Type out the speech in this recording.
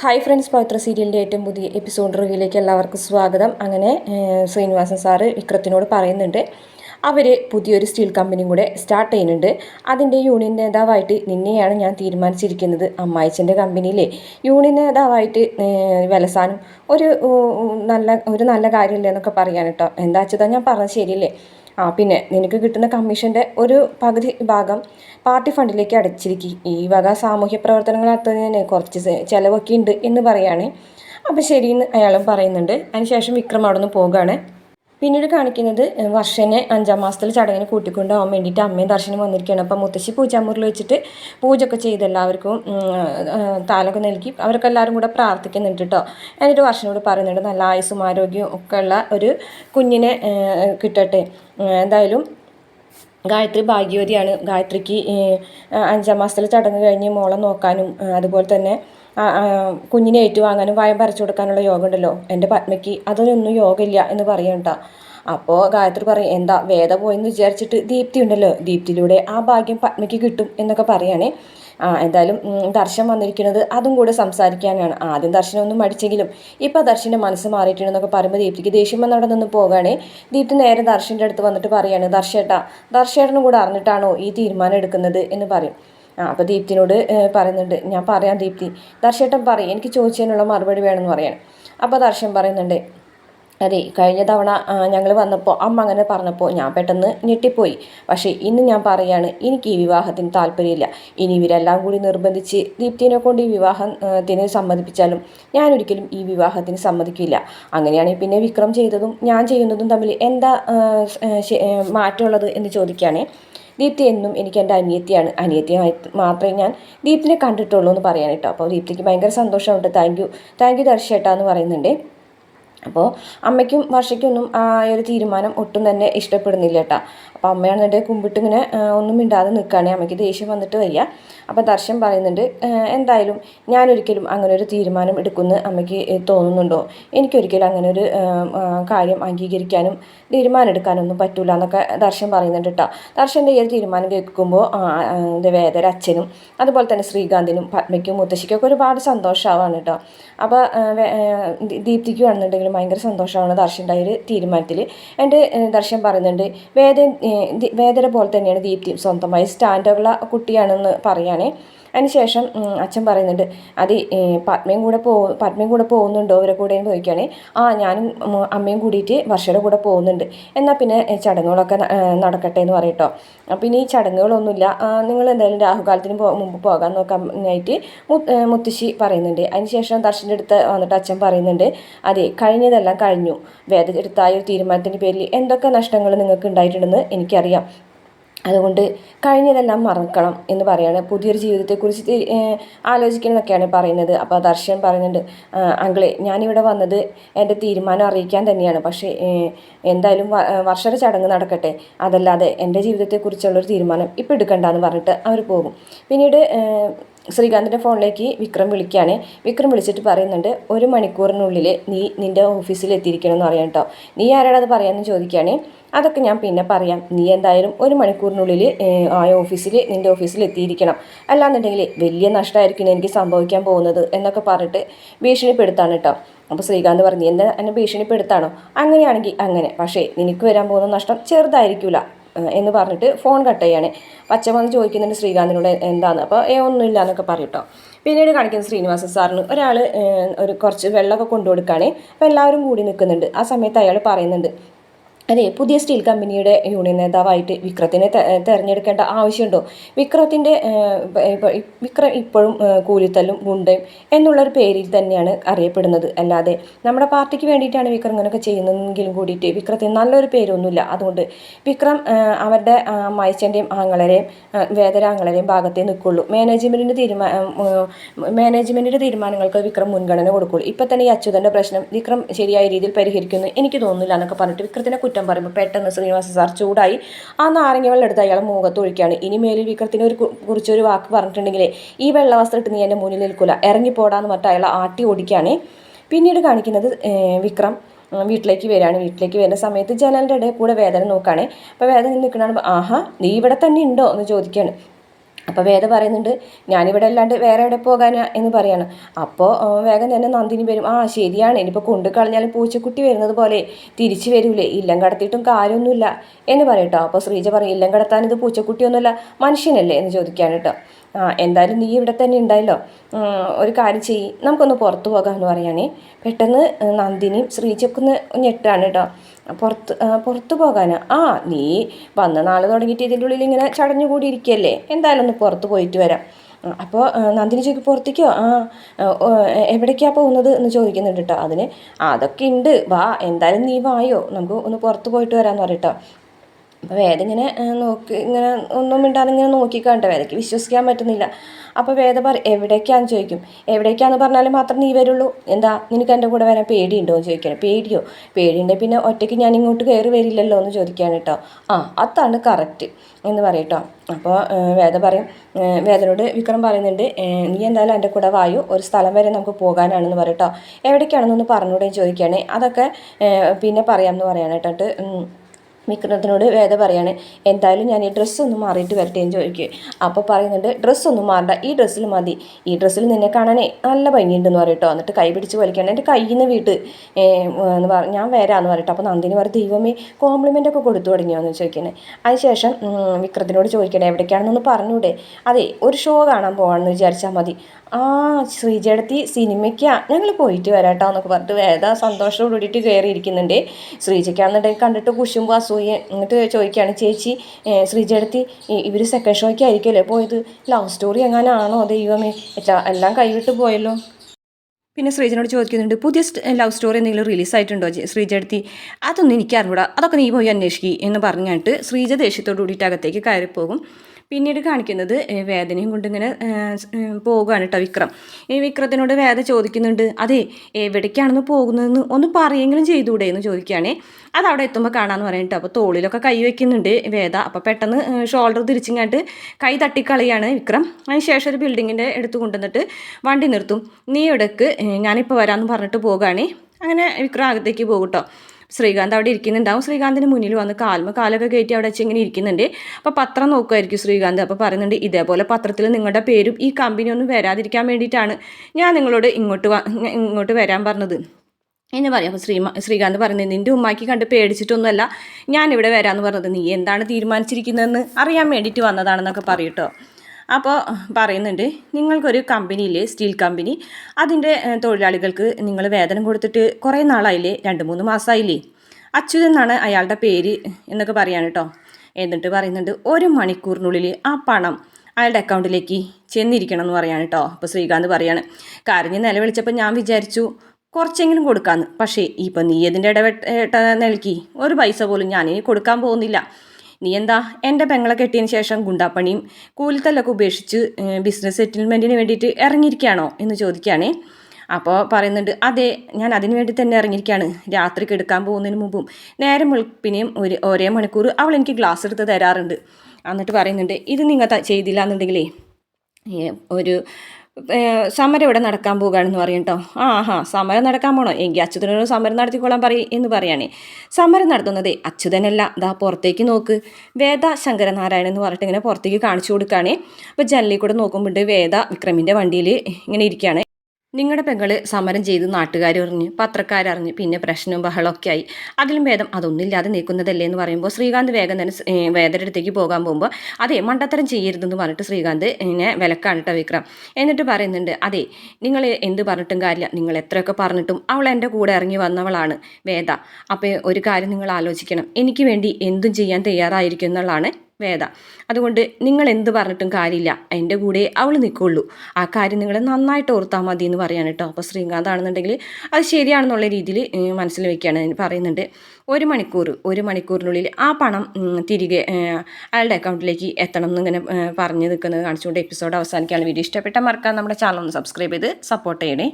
Hi friends പവിത്ര സീരിയലിന്റെ ഏറ്റവും പുതിയ എപ്പിസോഡ് റിവ്യൂയിലേക്ക് എല്ലാവർക്കും സ്വാഗതം. അങ്ങനെ ശ്രീനിവാസൻ സാറ് വിക്രത്തിനോട് പറയുന്നുണ്ട് അവർ പുതിയൊരു സ്റ്റീൽ കമ്പനിയും കൂടെ സ്റ്റാർട്ട് ചെയ്യുന്നുണ്ട്. അതിന്റെ യൂണിയൻ നേതാവായിട്ട് നിന്നെയാണ് ഞാൻ തീരുമാനിച്ചിരിക്കുന്നത്. അമ്മായിച്ചന്റെ കമ്പനിയിലെ യൂണിയൻ നേതാവായിട്ട് വിലസാനും ഒരു നല്ല ഒരു നല്ല കാര്യമില്ല എന്നൊക്കെ പറയാൻ കേട്ടോ എന്താ വെച്ചാൽ ഞാൻ പറഞ്ഞത് ശരിയല്ലേ? ആ പിന്നെ നിനക്ക് കിട്ടുന്ന കമ്മീഷന്റെ ഒരു പകുതി ഭാഗം പാർട്ടി ഫണ്ടിലേക്ക് അടച്ചിരിക്കും. ഈ വക സാമൂഹ്യ പ്രവർത്തനങ്ങൾ നടത്തുന്നതിന് കുറച്ച് ചിലവൊക്കെ ഉണ്ട് എന്ന് പറയുകയാണ് അപ്പോൾ ശരിയെന്ന് അയാളും പറയുന്നുണ്ട്. അതിനുശേഷം വിക്രം അവിടെ നിന്ന് പോകുകയാണ് പിന്നീട് കാണിക്കുന്നത് വർഷനെ അഞ്ചാം മാസത്തിൽ ചടങ്ങിന് കൂട്ടിക്കൊണ്ട് പോകാൻ വേണ്ടിയിട്ട് അമ്മയും ദർശനം വന്നിരിക്കുകയാണ്. അപ്പം മുത്തശ്ശി പൂജാമുറിൽ വെച്ചിട്ട് പൂജയൊക്കെ ചെയ്ത് എല്ലാവർക്കും താലൊക്കെ നൽകി അവരൊക്കെ എല്ലാവരും കൂടെ പ്രാർത്ഥിക്കുന്നുണ്ട് കേട്ടോ. എന്നിട്ട് വർഷനോട് പറയുന്നുണ്ട് നല്ല ആയുസ്സും ആരോഗ്യവും ഒക്കെ ഉള്ള ഒരു കുഞ്ഞിനെ കിട്ടട്ടെ. എന്തായാലും ഗായത്രി ഭാഗ്യവതിയാണ്. ഗായത്രിക്ക് അഞ്ചാം മാസത്തിൽ ചടങ്ങ് കഴിഞ്ഞ് മോളെ നോക്കാനും അതുപോലെ തന്നെ കുഞ്ഞിനെ ഏറ്റുവാങ്ങാനും വായം പറിച്ചു കൊടുക്കാനുള്ള യോഗ ഉണ്ടല്ലോ എന്റെ പത്മയ്ക്ക് അതിനൊന്നും യോഗമില്ല എന്ന് പറയണ്ട അപ്പോൾ ഗായത്രി പറയും എന്താ വേദ പോയെന്ന് വിചാരിച്ചിട്ട് ദീപ്തി ഉണ്ടല്ലോ. ദീപ്തിയിലൂടെ ആ ഭാഗ്യം പത്മയ്ക്ക് കിട്ടും എന്നൊക്കെ പറയുകയാണേ ആ എന്തായാലും ദർശൻ വന്നിരിക്കുന്നത് അതും കൂടെ സംസാരിക്കാനാണ്. ആദ്യം ദർശനമൊന്നും മടിച്ചെങ്കിലും ഇപ്പോൾ ദർശന്റെ മനസ്സ് മാറിയിട്ടുണ്ടെന്നൊക്കെ പറയുമ്പോൾ ദീപ്തിക്ക് ദേഷ്യം വന്ന് അവിടെ ദീപ്തി നേരെ ദർശന്റെ അടുത്ത് വന്നിട്ട് പറയാണ് ദർശേട്ടാ ദർശേട്ടനും കൂടെ അറിഞ്ഞിട്ടാണോ ഈ തീരുമാനം എടുക്കുന്നത്? എന്ന് പറയും. അപ്പോൾ ദീപ്തിനോട് പറയുന്നുണ്ട് ഞാൻ പറയാം ദീപ്തി ദർശേട്ടൻ പറയും എനിക്ക് ചോദിച്ചതിനുള്ള മറുപടി വേണമെന്ന് പറയാണ് അപ്പോൾ ദർശൻ പറയുന്നുണ്ട് അതെ കഴിഞ്ഞ തവണ ഞങ്ങൾ വന്നപ്പോൾ അമ്മ അങ്ങനെ പറഞ്ഞപ്പോൾ ഞാൻ പെട്ടെന്ന് ഞെട്ടിപ്പോയി. പക്ഷേ ഇന്ന് ഞാൻ പറയാണ് എനിക്ക് ഈ വിവാഹത്തിന് താല്പര്യമില്ല. ഇനി ഇവരെല്ലാം കൂടി നിർബന്ധിച്ച് ദീപ്തിനെ കൊണ്ട് ഈ വിവാഹത്തിന് സമ്മതിപ്പിച്ചാലും ഞാൻ ഒരിക്കലും ഈ വിവാഹത്തിന് സമ്മതിക്കില്ല. അങ്ങനെയാണെങ്കിൽ പിന്നെ വിക്രം ചെയ്തതും ഞാൻ ചെയ്യുന്നതും തമ്മിൽ എന്താ മാറ്റമുള്ളത് എന്ന് ചോദിക്കുകയാണേ ദീപ്തി എന്നും എനിക്ക് എന്റെ അനിയത്തിയാണ്. അനിയത്തിയായി മാത്രമേ ഞാൻ ദീപ്തിനെ കണ്ടിട്ടുള്ളൂ എന്ന് പറയാൻ കേട്ടോ. അപ്പോൾ ദീപ്തിക്ക് ഭയങ്കര സന്തോഷമുണ്ട്. താങ്ക് യു താങ്ക് യു ദർശേട്ടാ എന്ന് പറയുന്നുണ്ട്. അപ്പോൾ അമ്മയ്ക്കും വർഷയ്ക്കൊന്നും ആ ഒരു തീരുമാനം ഒട്ടും തന്നെ ഇഷ്ടപ്പെടുന്നില്ല കേട്ടോ. അപ്പോൾ അമ്മയാണെന്നുണ്ടെങ്കിൽ കുമ്പിട്ട് ഇങ്ങനെ ഒന്നും മിണ്ടാതെ നിൽക്കുകയാണെങ്കിൽ അമ്മയ്ക്ക് ദേഷ്യം വന്നിട്ട് വയ്യ. അപ്പോൾ ദർശൻ പറയുന്നുണ്ട് "ആ, എന്തായാലും ഞാനൊരിക്കലും അങ്ങനെ ഒരു തീരുമാനം എടുക്കുമെന്ന് അമ്മയ്ക്ക് തോന്നുന്നുണ്ടോ? എനിക്കൊരിക്കലും അങ്ങനെ ഒരു കാര്യം അംഗീകരിക്കാനും തീരുമാനം എടുക്കാനൊന്നും പറ്റൂല എന്നൊക്കെ ദർശൻ പറയുന്നുണ്ട് കേട്ടോ. ദർശന്റെ ഈ ഒരു തീരുമാനം കേൾക്കുമ്പോൾ വേദര അച്ഛനും അതുപോലെ തന്നെ ശ്രീകാന്തിനും പത്മയ്ക്കും മുത്തശ്ശിക്കൊക്കെ ഒരുപാട് സന്തോഷമാവാണ് കേട്ടോ. അപ്പോൾ ദീപ്തിക്ക് വേണമെന്നുണ്ടെങ്കിലും ഭയങ്കര സന്തോഷമാണ് ദർശന്റെ ഒരു തീരുമാനത്തിൽ. എന്റെ ദർശൻ പറയുന്നുണ്ട് വേദ വേദന പോലെ തന്നെയാണ് ദീപ്തി സ്വന്തമായി. സ്റ്റാൻഡുള്ള കുട്ടിയാണെന്ന് പറയുകയാണേ അതിനുശേഷം അച്ഛൻ പറയുന്നുണ്ട് അത് പത്മയും കൂടെ പോ പത്മയും കൂടെ പോകുന്നുണ്ടോ? അവരെ കൂടെ എന്ന് ആ ഞാനും അമ്മയും കൂടിയിട്ട് വർഷയുടെ കൂടെ പോകുന്നുണ്ട്. എന്നാൽ പിന്നെ ചടങ്ങുകളൊക്കെ നടക്കട്ടെ എന്ന് പറയട്ടോ. അപ്പം ഇനി ചടങ്ങുകളൊന്നുമില്ല. നിങ്ങൾ എന്തായാലും രാഹുകാലത്തിന് മുമ്പ് പോകാൻ നോക്കാനായിട്ട് മുത്തശ്ശി പറയുന്നുണ്ട്. അതിനുശേഷം ദർശന്റെ അടുത്ത് വന്നിട്ട് അച്ഛൻ പറയുന്നുണ്ട് അതെ കഴിഞ്ഞതെല്ലാം കഴിഞ്ഞു. വേദ എടുത്തായ തീരുമാനത്തിന്റെ പേരിൽ എന്തൊക്കെ നഷ്ടങ്ങൾ നിങ്ങൾക്ക് ഉണ്ടായിട്ടുണ്ടെന്ന് എനിക്കറിയാം. അതുകൊണ്ട് കഴിഞ്ഞതെല്ലാം മറക്കണം എന്ന് പറയാണ്. പുതിയൊരു ജീവിതത്തെക്കുറിച്ച് ആലോചിക്കണം എന്നൊക്കെയാണ് പറയുന്നത്. അപ്പോൾ ദർശൻ പറയുന്നുണ്ട് "ആ, അങ്കിളെ ഞാനിവിടെ വന്നത് എന്റെ തീരുമാനം അറിയിക്കാൻ തന്നെയാണ്. പക്ഷേ എന്തായാലും വ- ചടങ്ങ് നടക്കട്ടെ. അതല്ലാതെ എന്റെ ജീവിതത്തെക്കുറിച്ചുള്ളൊരു തീരുമാനം ഇപ്പോൾ എടുക്കണ്ടെന്ന് പറഞ്ഞിട്ട് അവർ പോകും. പിന്നീട് ശ്രീകാന്തിന്റെ ഫോണിലേക്ക് വിക്രം വിളിക്കുകയാണ്. വിക്രം വിളിച്ചിട്ട് പറയുന്നുണ്ട് ഒരു മണിക്കൂറിനുള്ളിൽ നീ നിന്റെ ഓഫീസിൽ എത്തിയിരിക്കണം എന്ന് പറയാം കേട്ടോ നീ ആരോടത് പറയാമെന്ന് ചോദിക്കുകയാണ്. അതൊക്കെ ഞാൻ പിന്നെ പറയാം. നീ എന്തായാലും ഒരു മണിക്കൂറിനുള്ളിൽ ആ ഓഫീസിൽ നിന്റെ ഓഫീസിൽ എത്തിയിരിക്കണം. അല്ലാന്നുണ്ടെങ്കിൽ വലിയ നഷ്ടമായിരിക്കും എനിക്ക് സംഭവിക്കാൻ പോകുന്നത് എന്നൊക്കെ പറഞ്ഞിട്ട് ഭീഷണിപ്പെടുത്താണ് കേട്ടോ അപ്പോൾ ശ്രീകാന്ത് പറഞ്ഞു എന്താ എന്നെ ഭീഷണിപ്പെടുത്താണോ? അങ്ങനെയാണെങ്കിൽ അങ്ങനെ. പക്ഷേ നിനക്ക് വരാൻ പോകുന്ന നഷ്ടം ചെറുതായിരിക്കില്ല എന്ന് പറഞ്ഞിട്ട് ഫോൺ കട്ട് ചെയ്യാണ്. പച്ച വന്ന് ചോദിക്കുന്നുണ്ട് ശ്രീകാന്തിനോട് എന്താന്ന്. അപ്പോൾ ഏ ഒന്നുമില്ല എന്നൊക്കെ പറയും പിന്നീട് കാണിക്കുന്ന ശ്രീനിവാസൻ സാറിന്. ഒരാൾ ഒരു കുറച്ച് വെള്ളമൊക്കെ കൊണ്ടു കൊടുക്കുകയാണ് അപ്പോൾ എല്ലാവരും കൂടി നിൽക്കുന്നുണ്ട്. ആ സമയത്ത് അയാൾ പറയുന്നുണ്ട് അതെ പുതിയ സ്റ്റീൽ കമ്പനിയുടെ യൂണിയൻ നേതാവായിട്ട് വിക്രത്തിനെ തെരഞ്ഞെടുക്കേണ്ട ആവശ്യമുണ്ടോ? വിക്രത്തിന്റെ വിക്രം ഇപ്പോഴും കൂലിത്തല്ലും ഗുണ്ടയും എന്നുള്ളൊരു പേരിൽ തന്നെയാണ് അറിയപ്പെടുന്നത്. അല്ലാതെ നമ്മുടെ പാർട്ടിക്ക് വേണ്ടിയിട്ടാണ് വിക്രം ഇങ്ങനെയൊക്കെ ചെയ്യുന്നതെങ്കിലും കൂടിയിട്ട് വിക്രത്തിന് നല്ലൊരു പേരൊന്നുമില്ല. അതുകൊണ്ട് വിക്രം അവരുടെ അമ്മായിച്ചന്റെയും ആങ്ങളരെയും ഏഹ്, വേദര ആങ്ങളരെയും ഭാഗത്തേ നിൽക്കുള്ളൂ. മാനേജ്മെന്റിന്റെ തീരുമാനം മാനേജ്മെന്റിന്റെ തീരുമാനങ്ങൾക്ക് വിക്രം മുൻഗണന കൊടുക്കുള്ളൂ. ഇപ്പം തന്നെ ഈ അച്യുതന്റെ പ്രശ്നം വിക്രം ശരിയായ രീതിയിൽ പരിഹരിക്കുന്നു എനിക്ക് തോന്നുന്നില്ല എന്നൊക്കെ പറഞ്ഞിട്ട് വിക്രത്തിനെ കുറ്റം പറയുമ്പോൾ പെട്ടെന്ന് ശ്രീനിവാസ സാർ ചൂടായി. ആ നാരങ്ങ വെള്ളം എടുത്ത് അയാൾ മുഖത്ത് ഒഴിക്കുകയാണ്. ഇനി മേലിൽ വിക്രത്തിനെ ഒരു കുറിച്ചൊരു വാക്ക് പറഞ്ഞിട്ടുണ്ടെങ്കിൽ ഈ വെള്ള വസ്ത്രം ഇട്ട് നീ എന്റെ മുന്നിൽ നിൽക്കില്ല ഇറങ്ങിപ്പോടാന്ന് പറഞ്ഞിട്ട് അയാൾ ആട്ടി ഓടിക്കുകയാണ്. പിന്നീട് കാണിക്കുന്നത് വിക്രം വീട്ടിലേക്ക് വരികയാണ്. വീട്ടിലേക്ക് വരുന്ന സമയത്ത് ജനലിന്റെ ഇടയിൽ കൂടെ വേദന നോക്കുകയാണ്. അപ്പോൾ വേദന നിൽക്കണ ആഹാ നീ ഇവിടെ തന്നെ ഉണ്ടോ എന്ന് ചോദിക്കുകയാണ്. അപ്പോൾ വേദ പറയുന്നുണ്ട് ഞാനിവിടെ അല്ലാണ്ട് വേറെ എവിടെ പോകാനാ? എന്ന് പറയാണ്. അപ്പോൾ വേഗം തന്നെ നന്ദിനി വരും. ആ ശരിയാണ്. ഇനിയിപ്പോൾ കൊണ്ടു കളഞ്ഞാലും പൂച്ചക്കുട്ടി വരുന്നത് പോലെ തിരിച്ചു വരൂലേ. ഇല്ലം കടത്തിയിട്ടും കാര്യമൊന്നുമില്ല. എന്ന് പറയട്ടോ അപ്പോൾ ശ്രീജ പറയും ഇല്ലം കടത്താൻ ഇത് പൂച്ചക്കുട്ടിയൊന്നുമല്ല മനുഷ്യനല്ലേ? എന്ന് ചോദിക്കാൻ കേട്ടോ ആ എന്തായാലും നീ ഇവിടെ തന്നെ ഉണ്ടായല്ലോ. ഒരു കാര്യം ചെയ്യ്. നമുക്കൊന്ന് പുറത്തു പോകാമെന്ന് പറയുകയാണേ പെട്ടെന്ന് നന്ദിനിയും ശ്രീജൊക്കെ ഒന്ന് ഞെട്ടാണ് കേട്ടോ പുറത്ത് പുറത്ത് പോകാനാ? ആ നീ വന്ന നാൾ തുടങ്ങിയിട്ട് ഇതിന്റെ ഉള്ളിൽ ഇങ്ങനെ ചടഞ്ഞുകൂടി ഇരിക്കുകയല്ലേ എന്തായാലും ഒന്ന് പുറത്ത് പോയിട്ട് വരാം. അപ്പോൾ നന്ദിനി ചോദിക്കും പുറത്തേക്കോ? ആ എവിടേക്കാണ് പോകുന്നത് എന്ന് ചോദിക്കുന്നുണ്ട് കേട്ടോ അതിന് അതൊക്കെ ഉണ്ട് വാ എന്തായാലും നീ വായോ? നമുക്ക് ഒന്ന് പുറത്ത് പോയിട്ട് വരാമെന്ന് പറയട്ടോ അപ്പോൾ വേദ ഇങ്ങനെ നോക്കി ഇങ്ങനെ ഒന്നും മിണ്ടാതെ ഇങ്ങനെ നോക്കിക്കാണ്ട് വേദയ്ക്ക് വിശ്വസിക്കാൻ പറ്റുന്നില്ല. അപ്പോൾ വേദ പറ എവിടേക്കാന്ന് ചോദിക്കും? എവിടേക്കാന്ന് പറഞ്ഞാൽ മാത്രം നീ വരുള്ളൂ. എന്താ? നിനക്ക് എന്റെ കൂടെ വരാൻ പേടിയുണ്ടോ? എന്ന് ചോദിക്കണം പേടിയോ? പേടിയുണ്ടെങ്കിൽ പിന്നെ ഒറ്റയ്ക്ക് ഞാൻ ഇങ്ങോട്ട് കയറി വരില്ലല്ലോ? എന്ന് ചോദിക്കുകയാണ് കേട്ടോ. ആ അതാണ് കറക്റ്റ് എന്ന് പറയട്ടോ അപ്പോൾ വേദ പറയും വേദനോട് വിക്രം പറയുന്നുണ്ട് നീ എന്തായാലും എന്റെ കൂടെ വായു? ഒരു സ്ഥലം വരെ നമുക്ക് പോകാനാണെന്ന് പറയട്ടോ എവിടേക്കാണെന്നൊന്ന് പറഞ്ഞുകൂടെ? ചോദിക്കുകയാണ്. അതൊക്കെ പിന്നെ പറയാമെന്ന് പറയാനായിട്ടോ വിക്രത്തിനോട് വേദ പറയാണ് എന്തായാലും ഞാൻ ഈ ഡ്രസ്സ് ഒന്ന് മാറിയിട്ട് വരട്ടെ എന്ന് ചോദിക്കുക അപ്പോൾ പറയുന്നുണ്ട് ഡ്രസ്സൊന്നും മാറണ്ട ഈ ഡ്രസ്സിൽ മതി. ഈ ഡ്രസ്സിൽ നിന്നെ കാണാനേ നല്ല ഭംഗിയുണ്ടെന്ന് പറയട്ടോ. എന്നിട്ട് കൈ പിടിച്ച് വലിക്കണം എന്റെ കയ്യിൽ നിന്ന് വീട്ട് എന്ന് പറ ഞാൻ വരാമെന്ന് പറയട്ടോ. അപ്പോൾ നന്ദിനി പറയും ദൈവമേ കോംപ്ലിമെന്റ് ഒക്കെ കൊടുത്തു തുടങ്ങിയോ എന്ന് ചോദിക്കുന്നത് അതിനുശേഷം വിക്രത്തിനോട് ചോദിക്കണേ എവിടേക്കാണെന്നൊന്ന് പറഞ്ഞൂടെ അതെ ഒരു ഷോ കാണാൻ പോകണമെന്ന് വിചാരിച്ചാൽ മതി. ആ ശ്രീജേടത്തി സിനിമയ്ക്കാ ഞങ്ങൾ പോയിട്ട് വരാട്ടോ എന്നൊക്കെ പറഞ്ഞിട്ട് വേദ സന്തോഷത്തോട് കൂടിയിട്ട് കയറിയിരിക്കുന്നുണ്ട് ശ്രീജയ്ക്കാണെന്നുണ്ടെങ്കിൽ കണ്ടിട്ട് കുശുമ്പ് അസൂയ എന്നിട്ട് ചോദിക്കുകയാണ്. ചേച്ചി ശ്രീജടത്തി ഇവർ സെക്കൻഡ് ഷോയ്ക്ക് ആയിരിക്കുമല്ലേ പോയത്? ലവ് സ്റ്റോറി എങ്ങാനാണോ ദൈവമേ. എല്ലാം കൈവിട്ട് പോയല്ലോ. പിന്നെ ശ്രീജനോട് ചോദിക്കുന്നുണ്ട് പുതിയ ലവ് സ്റ്റോറി എന്തെങ്കിലും റിലീസ് ആയിട്ടുണ്ടോ? ശ്രീജടുത്തി അതൊന്നും എനിക്കറിഞ്ഞൂടാ. അതൊക്കെ നീ പോയി അന്വേഷിക്കുക എന്ന് പറഞ്ഞിട്ട് ശ്രീജ ദേഷ്യത്തോട് കൂടിയിട്ട് അകത്തേക്ക് കയറിപ്പോകും. പിന്നീട് കാണിക്കുന്നത് വേദനയും കൊണ്ടിങ്ങനെ പോകുകയാണ് കേട്ടോ വിക്രം. ഈ വിക്രത്തിനോട് വേദ ചോദിക്കുന്നുണ്ട് അതെ എവിടേക്കാണെന്ന് പോകുന്നതെന്ന് ഒന്ന് പറയെങ്കിലും ചെയ്തുകൂടെ എന്ന് ചോദിക്കുകയാണേ. അത് അവിടെ എത്തുമ്പോൾ കാണാമെന്ന് പറയുന്നുണ്ട് അപ്പോൾ തോളിലൊക്കെ കൈ വയ്ക്കുന്നുണ്ട് വേദ. അപ്പോൾ പെട്ടെന്ന് ഷോൾഡർ തിരിച്ചിങ്ങാട്ട് കൈ തട്ടിക്കളിയാണ് വിക്രം. അതിന് ശേഷം ഒരു ബിൽഡിങ്ങിന്റെ എടുത്ത് കൊണ്ടുവന്നിട്ട് വണ്ടി നിർത്തും. നീ ഇടയ്ക്ക് ഞാനിപ്പോൾ വരാമെന്ന് പറഞ്ഞിട്ട് പോകുകയാണേ അങ്ങനെ വിക്രം അകത്തേക്ക് പോകും കേട്ടോ ശ്രീകാന്ത് അവിടെ ഇരിക്കുന്നുണ്ടാവും ശ്രീകാന്തിന് മുന്നിൽ വന്ന് കാൽമ കാലൊക്കെ കയറ്റി അവിടെ വെച്ച് ഇങ്ങനെ ഇരിക്കുന്നുണ്ട്. അപ്പോൾ പത്രം നോക്കുമായിരിക്കും ശ്രീകാന്ത്. അപ്പോൾ പറയുന്നുണ്ട് ഇതേപോലെ പത്രത്തിൽ നിങ്ങളുടെ പേരും ഈ കമ്പനി ഒന്നും വരാതിരിക്കാൻ വേണ്ടിയിട്ടാണ് ഞാൻ നിങ്ങളോട് ഇങ്ങോട്ട് ഇങ്ങോട്ട് വരാൻ പറഞ്ഞത്. എന്ന് പറയാം. അപ്പോൾ ശ്രീമാ ശ്രീകാന്ത് പറയുന്നത് നിന്റെ ഉമ്മാക്കി കണ്ട് പേടിച്ചിട്ടൊന്നുമല്ല ഞാനിവിടെ വരാമെന്ന് പറഞ്ഞത്. നീ എന്താണ് തീരുമാനിച്ചിരിക്കുന്നതെന്ന് അറിയാൻ വേണ്ടിയിട്ട് വന്നതാണെന്നൊക്കെ പറയട്ടോ അപ്പോൾ പറയുന്നുണ്ട് നിങ്ങൾക്കൊരു കമ്പനിയിലെ സ്റ്റീൽ കമ്പനി അതിന്റെ തൊഴിലാളികൾക്ക് നിങ്ങൾ വേതനം കൊടുത്തിട്ട് കുറേ നാളായില്ലേ? രണ്ട് മൂന്ന് മാസമായില്ലേ അച്യുതൻ എന്നാണ് അയാളുടെ പേര് എന്നൊക്കെ പറയാണ് കേട്ടോ എന്നിട്ട് പറയുന്നുണ്ട് ഒരു മണിക്കൂറിനുള്ളിൽ ആ പണം അയാളുടെ അക്കൗണ്ടിലേക്ക് ചെന്നിരിക്കണം എന്ന് പറയാണ് കേട്ടോ അപ്പോൾ ശ്രീകാന്ത് പറയാണ് കരഞ്ഞ് നിലവിളിച്ചപ്പോൾ ഞാൻ വിചാരിച്ചു കുറച്ചെങ്കിലും കൊടുക്കാമെന്ന് പക്ഷേ ഇപ്പം നീ അതിന്റെ ഇടവെട്ട നൽകി ഒരു പൈസ പോലും ഞാനിനി കൊടുക്കാൻ പോകുന്നില്ല. നീ എന്താ എന്റെ പെങ്ങളെ കെട്ടിയതിന് ശേഷം ഗുണ്ടാപ്പണിയും കൂലിത്തല്ലൊക്കെ ഉപേക്ഷിച്ച് ബിസിനസ് സെറ്റിൽമെന്റിന് വേണ്ടിയിട്ട് ഇറങ്ങിയിരിക്കുകയാണോ എന്ന് ചോദിക്കുകയാണേ. അപ്പോൾ പറയുന്നുണ്ട് അതെ ഞാൻ അതിന് വേണ്ടി തന്നെ ഇറങ്ങിയിരിക്കുകയാണ്. രാത്രി എടുക്കാൻ പോകുന്നതിന് മുമ്പും നേരം വെളുപ്പിനെയും ഒരു ഒരേ മണിക്കൂർ അവൾ എനിക്ക് ഗ്ലാസ് എടുത്ത് തരാറുണ്ട്. എന്നിട്ട് പറയുന്നുണ്ട് ഇത് നിങ്ങൾ ചെയ്തില്ല എന്നുണ്ടെങ്കിലേ ഒരു സമരം ഇവിടെ നടക്കാൻ പോകുകയാണെന്ന് പറയും കേട്ടോ ആ ഹാ സമരം നടക്കാൻ പോകണോ എങ്കിൽ അച്യുതനോട് സമരം നടത്തിക്കോളാൻ പറയും എന്ന് പറയുകയാണേ സമരം നടത്തുന്നത് അച്യുതനല്ല. ദാ പുറത്തേക്ക് നോക്ക്. വേദ ശങ്കരനാരായണൻ എന്ന് പറഞ്ഞിട്ട് ഇങ്ങനെ പുറത്തേക്ക് കാണിച്ചു കൊടുക്കുകയാണ് അപ്പോൾ ജനലിൽ കൂടെ നോക്കുമ്പോൾ വേദ വിക്രമിന്റെ വണ്ടിയിൽ ഇങ്ങനെ ഇരിക്കുകയാണ് നിങ്ങളുടെ പെങ്ങൾ സമരം ചെയ്ത് നാട്ടുകാരറിഞ്ഞ് പത്രക്കാരറിഞ്ഞ് പിന്നെ പ്രശ്നവും ബഹളമൊക്കെ ആയി അതിലും ഭേദം അതൊന്നുമില്ലാതെ നിൽക്കുന്നതല്ലേ എന്ന് പറയുമ്പോൾ ശ്രീകാന്ത് വേഗം തന്നെ അടുത്തേക്ക് പോകാൻ പോകുമ്പോൾ അതെ മണ്ടത്തരം ചെയ്യരുതെന്ന് പറഞ്ഞിട്ട് ശ്രീകാന്ത് ഇങ്ങനെ വിലക്കാണ് കേട്ടോ വിക്രം. എന്നിട്ട് പറയുന്നുണ്ട് അതെ നിങ്ങൾ എന്ത് പറഞ്ഞിട്ടും കാര്യമില്ല നിങ്ങൾ എത്രയൊക്കെ പറഞ്ഞിട്ടും അവൾ എന്റെ കൂടെ ഇറങ്ങി വന്നവളാണ് വേദ. അപ്പോൾ ഒരു കാര്യം നിങ്ങൾ ആലോചിക്കണം. എനിക്ക് വേണ്ടി എന്തും ചെയ്യാൻ തയ്യാറായിരിക്കും എന്നുള്ളതാണ് വേദ. അതുകൊണ്ട് നിങ്ങൾ എന്ത് പറഞ്ഞിട്ടും കാര്യമില്ല. എന്റെ കൂടെ അവൾ നിൽക്കുള്ളൂ ആ കാര്യം നിങ്ങൾ നന്നായിട്ട് ഓർത്താൽ മതി എന്ന് പറയാൻ കേട്ടോ അപ്പോൾ ശ്രീകാന്ത് ആണെന്നുണ്ടെങ്കിൽ അത് ശരിയാണെന്നുള്ള രീതിയിൽ മനസ്സിൽ വയ്ക്കുകയാണ് പറയുന്നുണ്ട് ഒരു മണിക്കൂർ ഒരു മണിക്കൂറിനുള്ളിൽ ആ പണം തിരികെ അയാളുടെ അക്കൗണ്ടിലേക്ക് എത്തണം എന്നിങ്ങനെ പറഞ്ഞ് നിൽക്കുന്നത് കാണിച്ചുകൊണ്ട് എപ്പിസോഡ് അവസാനിക്കാനുള്ള വീഡിയോ ഇഷ്ടപ്പെട്ട മറക്കാൻ നമ്മുടെ ചാനൽ ഒന്ന് സബ്സ്ക്രൈബ് ചെയ്ത് സപ്പോർട്ട് ചെയ്യണേ.